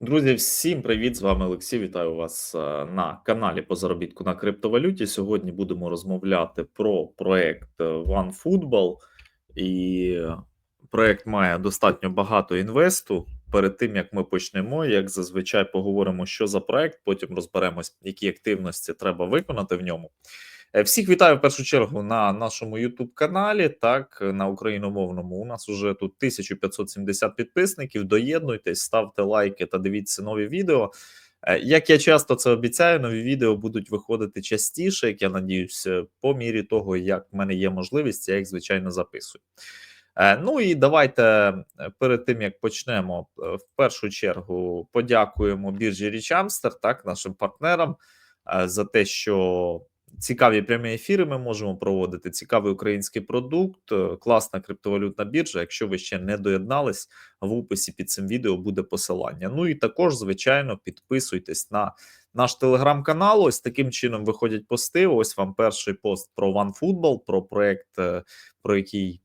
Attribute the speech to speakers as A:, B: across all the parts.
A: Друзі, всім привіт! З вами Олексій. Вітаю вас е, на каналі по заробітку на криптовалюті. Сьогодні будемо розмовляти про проект е, OneFootball. І проект має достатньо багато інвесту. Перед тим як ми почнемо, як зазвичай поговоримо, що за проект, потім розберемось, які активності треба виконати в ньому. Е, всіх вітаю в першу чергу на нашому youtube каналі. Так, на україномовному у нас уже тут 1570 підписників. Доєднуйтесь, ставте лайки та дивіться нові відео. Е, Як я часто це обіцяю, нові відео будуть виходити частіше, як я надіюся, по мірі того, як в мене є можливість, я їх звичайно записую. Е, Ну і давайте е, перед тим як почнемо, е, в першу чергу подякуємо біржі Річамстер, так, нашим партнерам е, за те, що цікаві прямі ефіри ми можемо проводити. Цікавий український продукт, е, класна криптовалютна біржа. Якщо ви ще не доєднались, в описі під цим відео буде посилання. Ну і також, звичайно, підписуйтесь на наш телеграм-канал. Ось таким чином виходять пости. Ось вам перший пост про OneFootball, про проект, е, про який.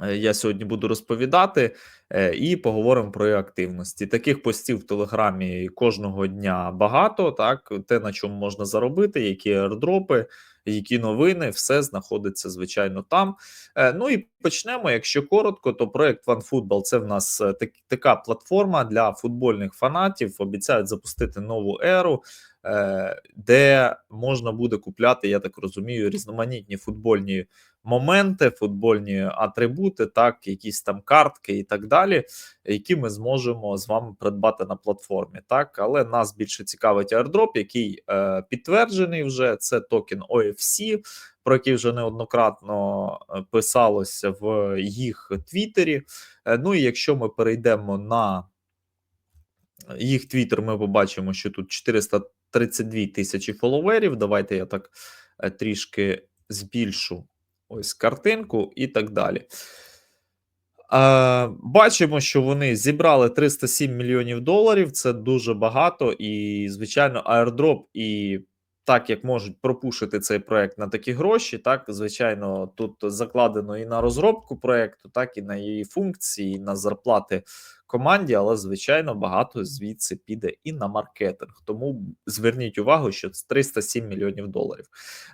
A: Е, Я сьогодні буду розповідати е, і поговоримо про її активності. Таких постів в Телеграмі кожного дня багато. Так, те, на чому можна заробити, які аирдропи, які новини, все знаходиться звичайно там. Е, Ну і почнемо. Якщо коротко, то проект OneFootball – це в нас так, така платформа для футбольних фанатів. Обіцяють запустити нову еру, де можна буде купляти, я так розумію, різноманітні футбольні моменти, футбольні атрибути, так, якісь там картки і так далі, які ми зможемо з вами придбати на платформі. Так, але нас більше цікавить airdrop, який е, підтверджений вже. Це токен OFC, про який вже неоднократно е, писалося в їх твіттері. Е, ну і якщо ми перейдемо на їх твіттер, ми побачимо, що тут 432 тисячі фоловерів. Давайте я так е, трішки збільшу ось картинку і так далі. Бачимо, що вони зібрали 307 мільйонів доларів. Це дуже багато, і, звичайно, аердроп і так як можуть пропушити цей проект на такі гроші, так звичайно, тут закладено і на розробку проекту, так і на її функції, і на зарплати команді, але звичайно багато звідси піде і на маркетинг. Тому зверніть увагу, що це 307 мільйонів доларів.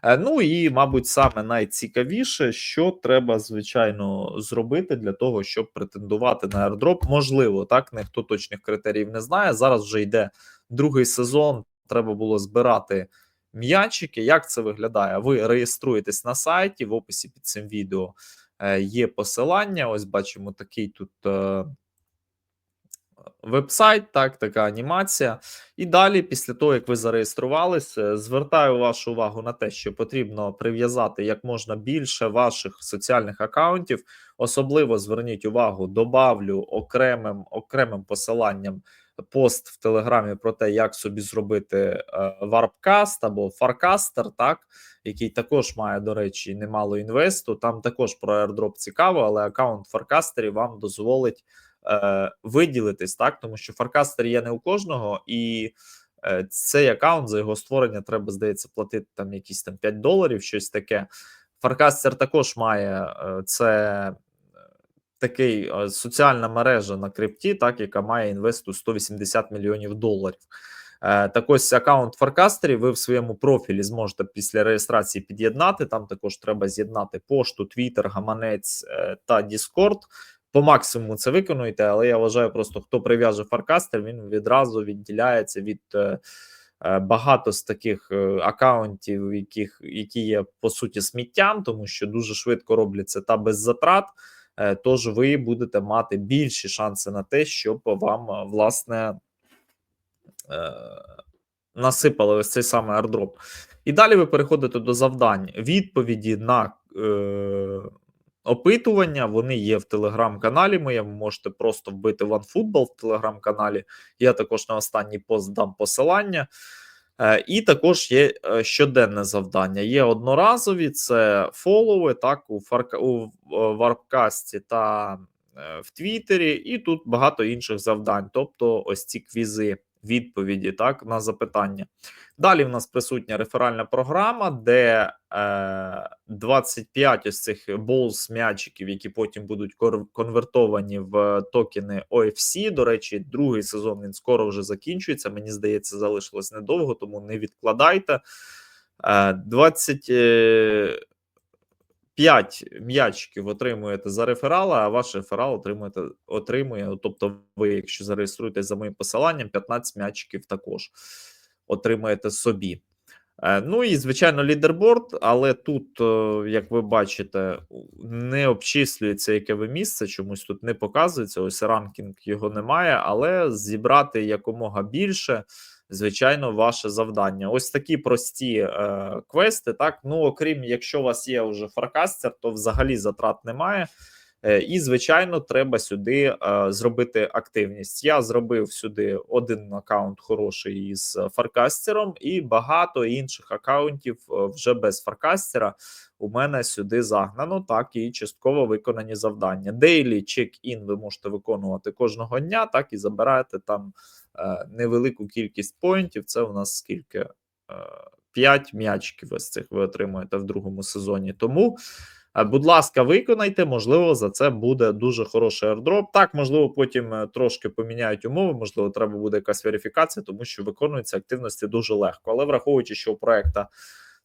A: Е, Ну і, мабуть, саме найцікавіше, що треба звичайно зробити для того, щоб претендувати на airdrop. Можливо, так ніхто точних критеріїв не знає. Зараз вже йде другий сезон. Треба було збирати м'ячики. Як це виглядає? Ви реєструєтесь на сайті, в описі під цим відео е, є посилання. Ось бачимо такий тут. Е, Вебсайт, так, така анімація. І далі, після того, як ви зареєструвалися, звертаю вашу увагу на те, що потрібно прив'язати як можна більше ваших соціальних акаунтів. Особливо зверніть увагу, добавлю окремим окремим посиланням пост в Телеграмі про те, як собі зробити е, варпкаст або фаркастер, так, який також має, до речі, немало інвесту. Там також про airdrop цікаво, але аккаунт фаркастерів вам дозволить е, виділитись, так, тому що фаркастер є не у кожного, і е, цей аккаунт за його створення треба, здається, платити там якісь там 5 доларів, щось таке. Фаркастер також має е, це. Такий соціальна мережа на крипті, так яка має інвесту 180 мільйонів доларів. Е, так ось аккаунт Фаркастері ви в своєму профілі зможете після реєстрації під'єднати. Там також треба з'єднати пошту, Twitter, гаманець та Discord. По максимуму це виконуйте, але я вважаю, просто хто прив'яже Фаркастер, він відразу відділяється від е, е, багато з таких е, аккаунтів, яких які є по суті сміттям, тому що дуже швидко робляться та без затрат. Тож ви будете мати більші шанси на те, щоб вам власне насипали ось цей самий airdrop. І далі ви переходите до завдань. Відповіді на опитування. Вони є в телеграм-каналі. Моєму можете просто вбити OneFootball в телеграм-каналі. Я також на останній пост дам посилання. Е, І також є е, щоденне завдання. Є одноразові, це фолови, так, у, фарка, у е, Варпкасті та в Твіттері, і тут багато інших завдань. Тобто, ось ці квізи, відповіді так на запитання. Далі в нас присутня реферальна програма, де е, 25 ось цих болс м'ячиків, які потім будуть конвертовані в токени OFC. До речі, другий сезон він скоро вже закінчується. Мені здається, залишилось недовго, тому не відкладайте. Е, 20, 5 м'ячиків отримуєте за реферал, а ваш реферал отримуєте, отримує. Тобто, ви, якщо зареєструєтесь за моїм посиланням, 15 м'ячиків також отримаєте собі. Е, Ну і звичайно, лідерборд, але тут, е, як ви бачите, не обчислюється яке ви місце, чомусь тут не показується. Ось ранкінг його немає, але зібрати якомога більше, звичайно, ваше завдання. Ось такі прості е, квести. Так, ну окрім якщо у вас є вже фаркастер, то взагалі затрат немає. Е, І, звичайно, треба сюди е, зробити активність. Я зробив сюди один аккаунт хороший із фаркастером, і багато інших аккаунтів е, вже без фаркастера у мене сюди загнано. Так і частково виконані завдання. Дейлі чек-ін ви можете виконувати кожного дня, так і забираєте там невелику кількість поінтів. Це у нас скільки? 5 м'ячиків ось цих ви отримуєте в другому сезоні. Тому. Е, Будь ласка, виконайте, можливо, за це буде дуже хороший airdrop. Так, можливо, потім е, трошки поміняють умови, можливо, треба буде якась верифікація, тому що виконуються активності дуже легко. Але враховуючи, що у проекта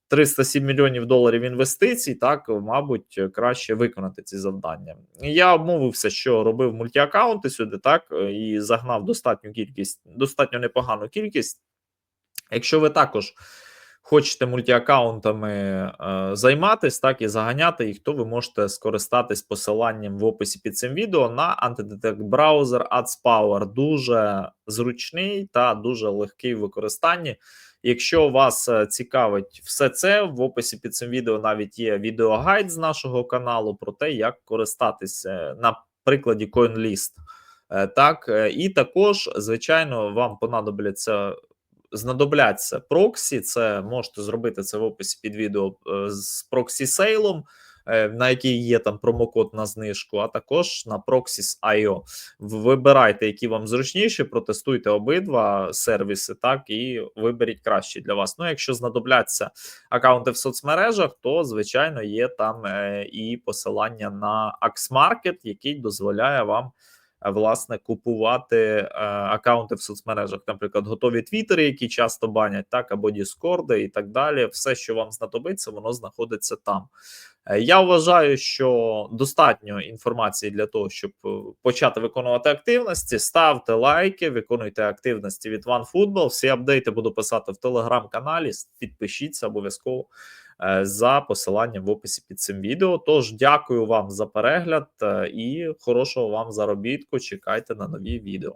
A: 307 мільйонів доларів інвестицій, так, мабуть, краще виконати ці завдання. Я обмовився, що робив мультіаккаунти сюди, так, е, і загнав достатню кількість, достатньо непогану кількість. Якщо ви також хочете мультіаккаунтами е, займатись, так і заганяти їх, то ви можете скористатись посиланням в описі під цим відео на Antidetect браузер AdsPower. Дуже зручний та дуже легкий в використанні. Якщо вас е, цікавить все це, в описі під цим відео навіть є відеогайд з нашого каналу про те, як користатися на прикладі CoinList. Е, Так, е, і також, звичайно, вам понадобляться знадобляться проксі. Це можете зробити це в описі під відео е, з проксі сейлом, е, на який є там промокод на знижку, а також на Proxys.io. Вибирайте, які вам зручніші, протестуйте обидва сервіси, так і виберіть кращий для вас. Ну, якщо знадобляться аккаунти в соцмережах, то звичайно є там е, і посилання на Axmarket, який дозволяє вам власне купувати е, аккаунти в соцмережах, наприклад, готові твіттери, які часто банять, так або Діскорди і так далі. Все, що вам знадобиться, воно знаходиться там. Е, Я вважаю, що достатньо інформації для того, щоб е, почати виконувати активності. Ставте лайки, виконуйте активності від OneFootball. Всі апдейти буду писати в телеграм-каналі. Підпишіться обов'язково е, за посиланням в описі під цим відео. Тож дякую вам за перегляд е, і хорошого вам заробітку. Чекайте на нові відео.